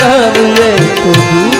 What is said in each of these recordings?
કરું તું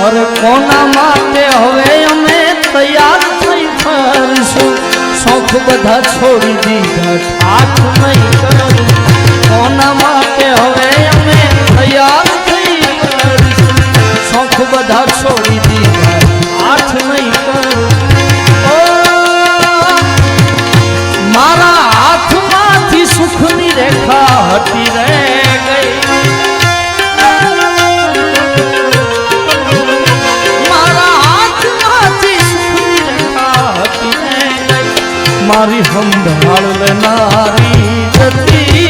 અરે કોના માટે હવે અમે તૈયાર થઈ ફરશું શોખ બધા છોડી દીધા ઠાઠ નહીં કરી કોના માટે હવે અમે તૈયાર થઈ ફરશું શોખ બધા છોડી ખંભાળ નારી જતી.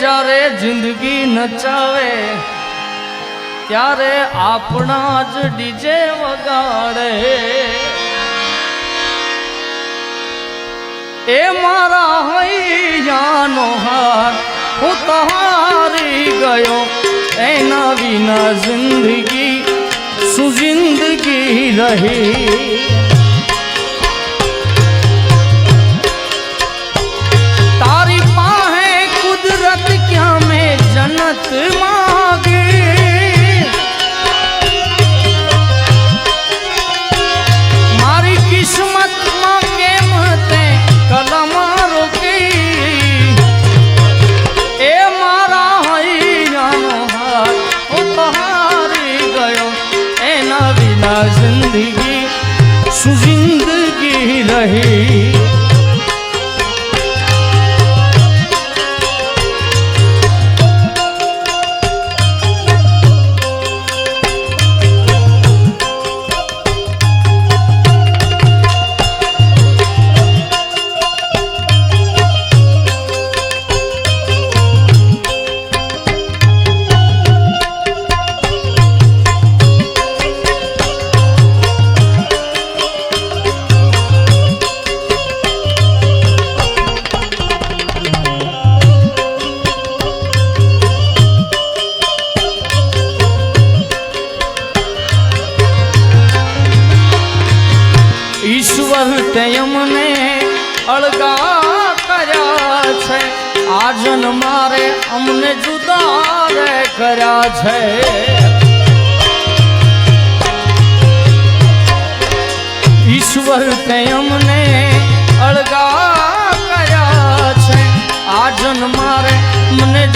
જ્યારે જિંદગી નચાવે, ત્યારે આપણા જ ડીજે વગાડે. એ મારા હૈયાનો હાર, હું તહારી ગયો. એના વિના જિંદગી સુજિંદગી રહી. મને જુદા રે કર્યા છે. ઈશ્વર તે અમને અળગા કર્યા છે. આ જન્મારે મને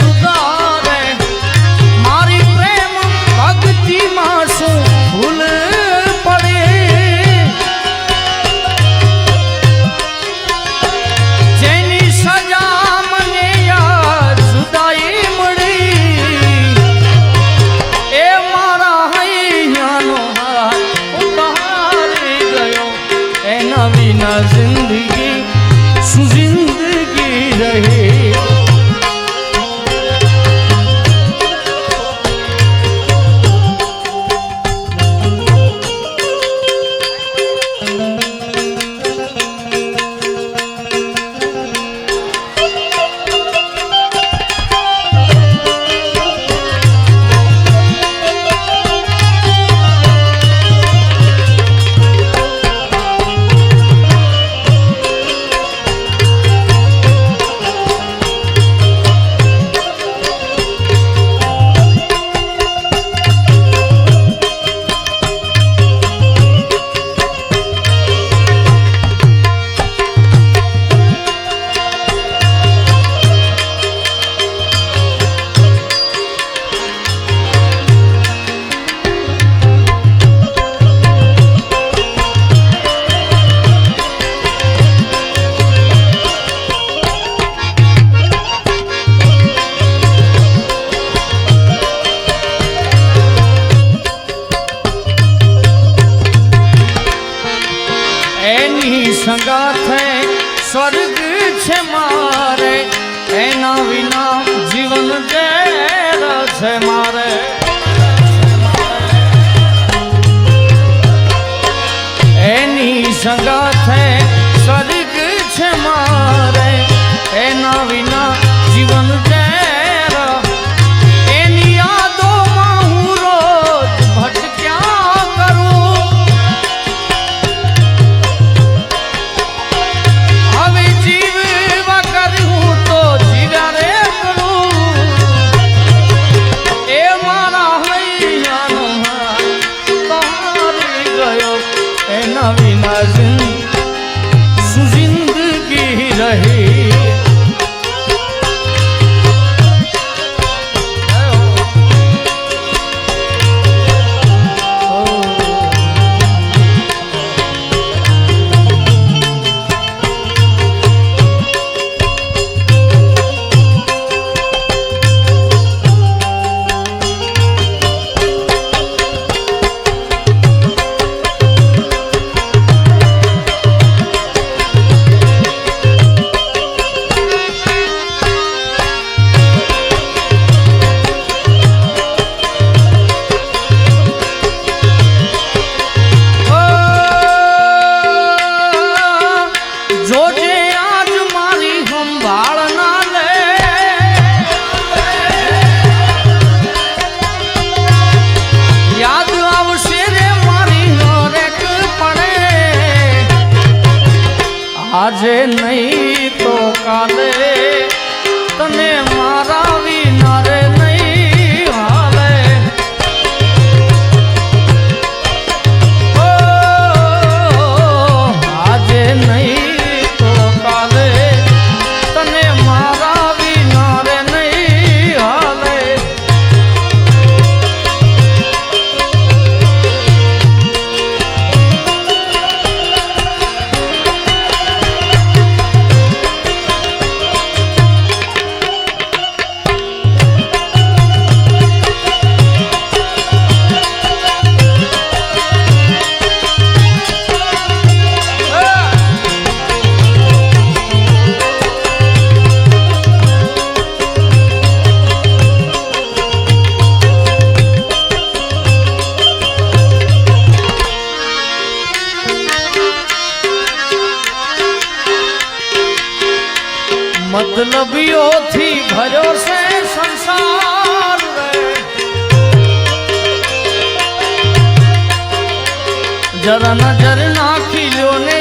જરા નજર નાખી લો ને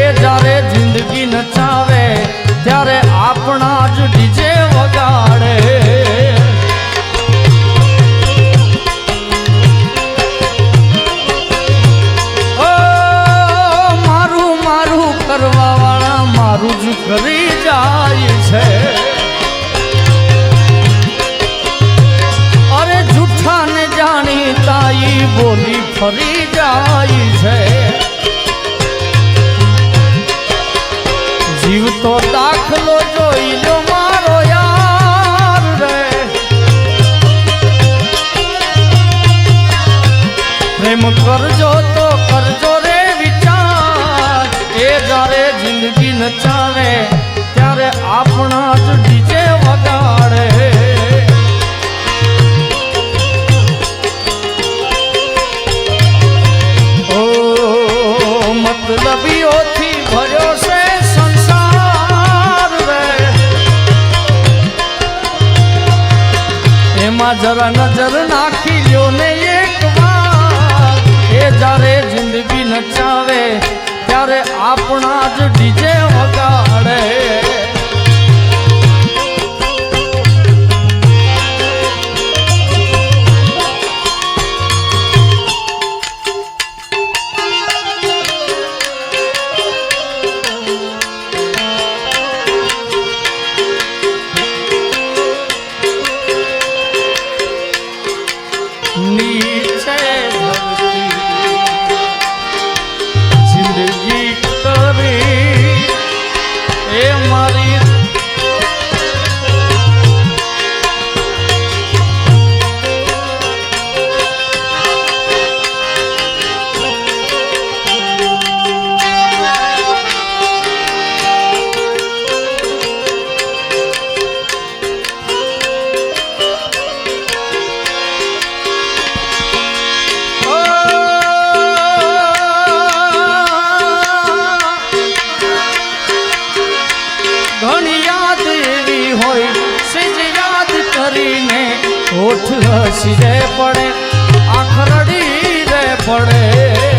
એ જ્યારે જિંદગી નચાવે, ત્યારે આપણા જ ડીજે વગાડે. મારું મારું કરવા વાળા મારું જ કરી જાય છે. અરે જુખાને જાણી તાઈ બોલ ફરી જાય છે. જીવ તો દાખલો જોઈ લો મારો યાર રે. પ્રેમ કરજો તો કરજો રે વિચાર. એ જ્યારે જિંદગી ન ચાલે नजर હોઠ હસી રે પડે આંખ રે પડે.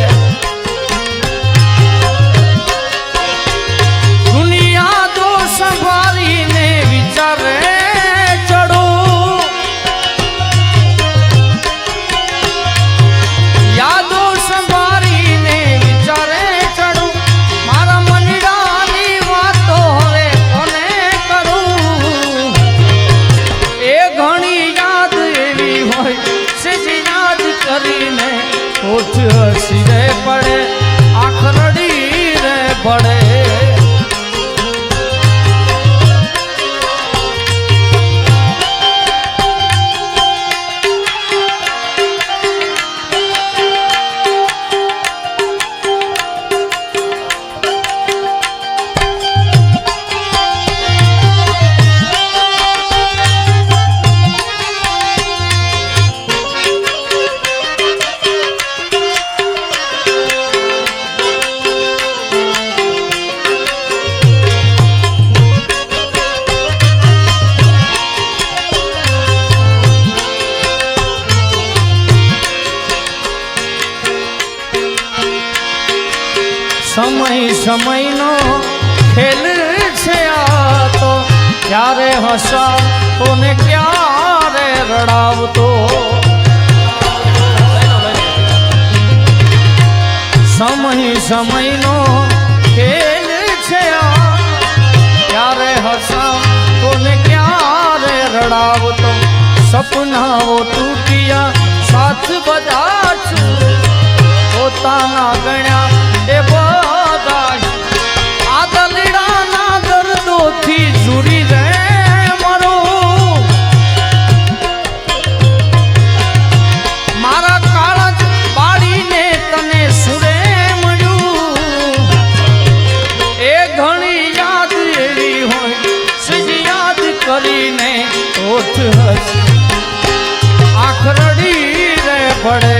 સમયનો ખેલ છે ક્યારે હસાવતો ને ક્યારે રડાવતો સપનાઓ તૂટ્યા, સાથ બધા પોતાના ગણ્યા એ બધા. આ દલડાના દર્દોથી જુડી રહે. હસ. આખરડી રે પડે.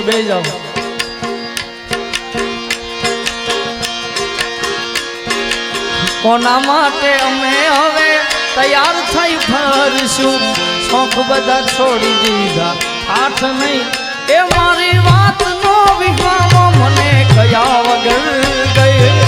જાઓ બે જાઓ કોના માટે અમે હવે તૈયાર થઈ ફરશું? શોખ બધા છોડી દીધા આઠ નહીં. એ મારી વાત વાતનો વિહામો મને કયા વગર ગયો?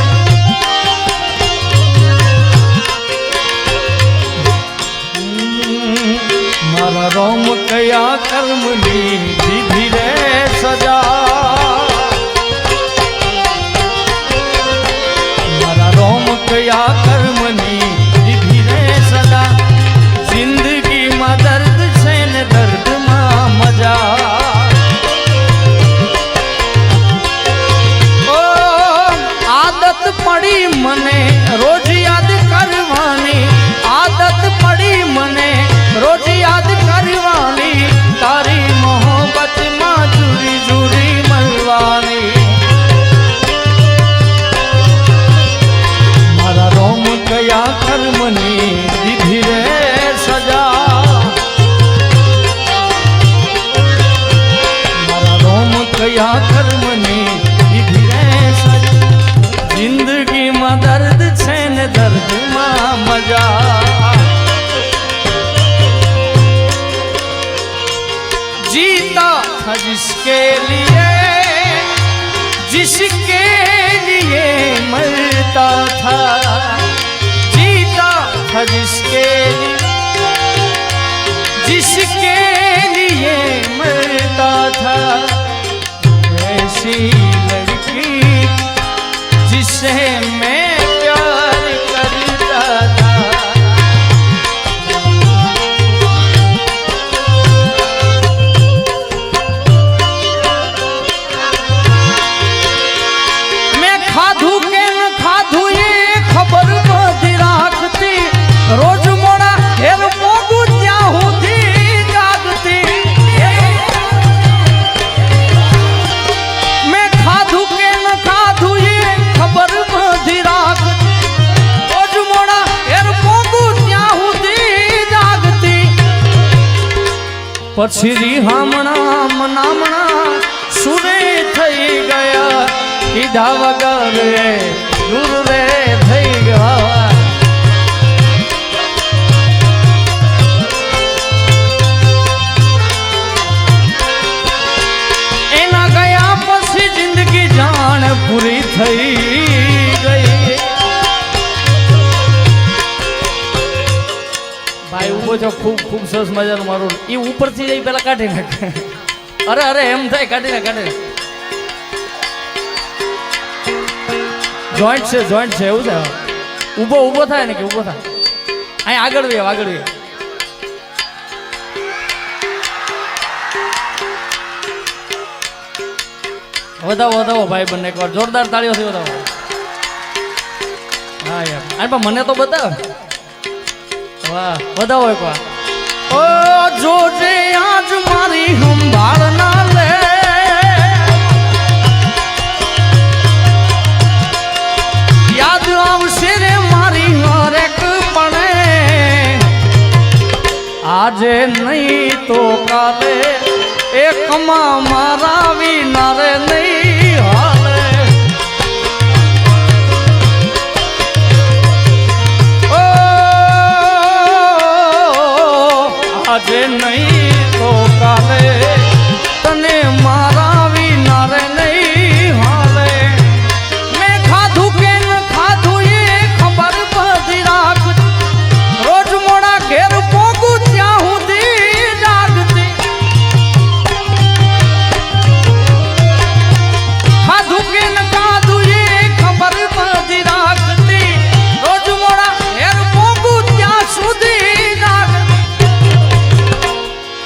રોમ કયા કર્મની દીધી રે સજા? મારા રોમ કયા में પછી રીહામણા મનામણા સુરે થઈ ગયા. કીધા વગર ખૂબ ખૂબ સરસ મજાનું મારું. એ ઉપરથી જઈ પેલા કાઢી નાખે. અરે અરે, એમ થાય, કાઢી નાખ, કાઢી જોઈન્ટ છે જોઈન્ટ છે, એવું છે? ઊભો ઊભો થાય ને કે ઊભો થાય? અહીંયા આગળ વ્યવ આગળ વ્યવ વધાવો વધાવો ભાઈ બંને એકવાર. જોરદાર તાળીઓથી વધાવો. હા, યાર. અરે પણ મને તો બતાવ. વાહ વધાવો એક વાર ઓ જો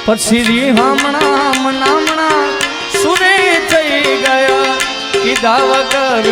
પછી હમણા હમણા સુરે થઈ ગયો. કીધા વગર